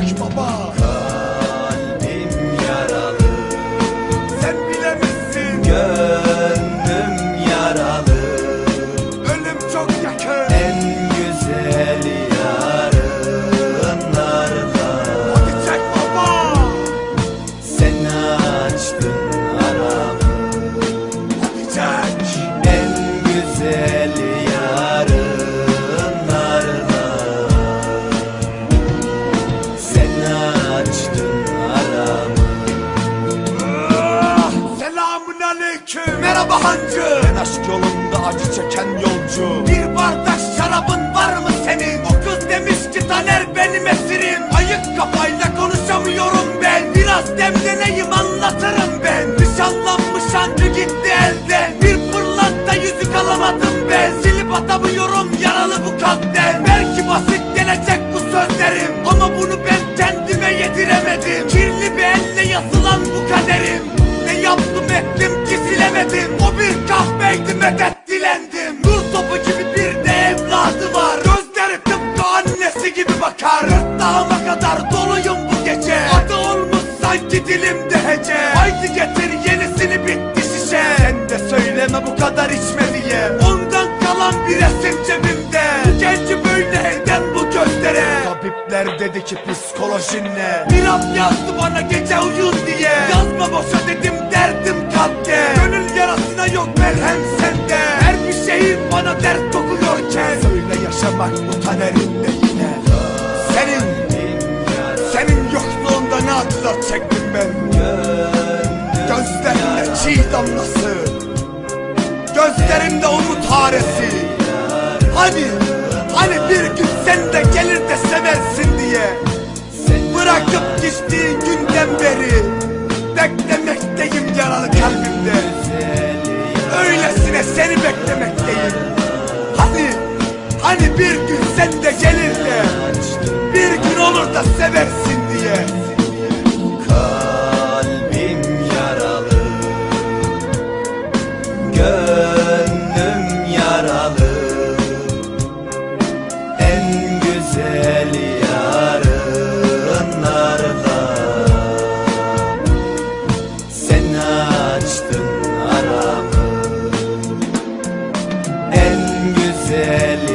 çek baba Kalbim yaralı. Sen bilemezsin. Gönlüm yaralı. Ölüm çok yakın hancı Ben aşk yolunda acı çeken yolcu. Bir bardak şarabın var mı senin? O kız demiş ki Taner benim esirim. Ayık kafayla konuşamıyorum ben. Biraz demleneyim anlatırım ben. Nişanlanmış hancı gitti elden Bir pırlanta yüzük alamadım ben. Silip atamıyorum yaralı bu kalpten. Belki basit gelecek bu sözlerim. Ama bunu ben kendime yediremedim. Kirli bir elle yazılan bu kaderim. Ne yaptım ettim ki silemedim medet dilendim Nur topu gibi bir de evladı var. Gözleri tıpkı annesi gibi bakar. Gırtlağıma kadar doluyum bu gece. Adı olmuş sanki dilimde hece. Haydi getir yenisini bitti şişe. Sen de söyleme bu kadar içme diye. Ondan kalan bir resim cebimde. Bu genci böyle eden bu gözlere. Tabipler dedi ki psikolojin ne? Bir an yazdı bana gece uyun diye. Yazma boşa dedim derdim yaşamak bu kaderinde yine Senin senin yokluğunda ne acılar çektim ben? Gözlerinde çiğ damlası Gözlerimde umut haresi. Hani Hani bir gün sen de gelir de seversin diye. Bırakıp gittiğin günden beri Beklemekteyim yaralı kalbimde. Öylesine seni Hani Hani bir gün sen de gelir de Bir gün olur da seversin diye. Kalbim yaralı. Gönlüm yaralı. En güzel yarınlarda. Sen açtın aramı. En güzel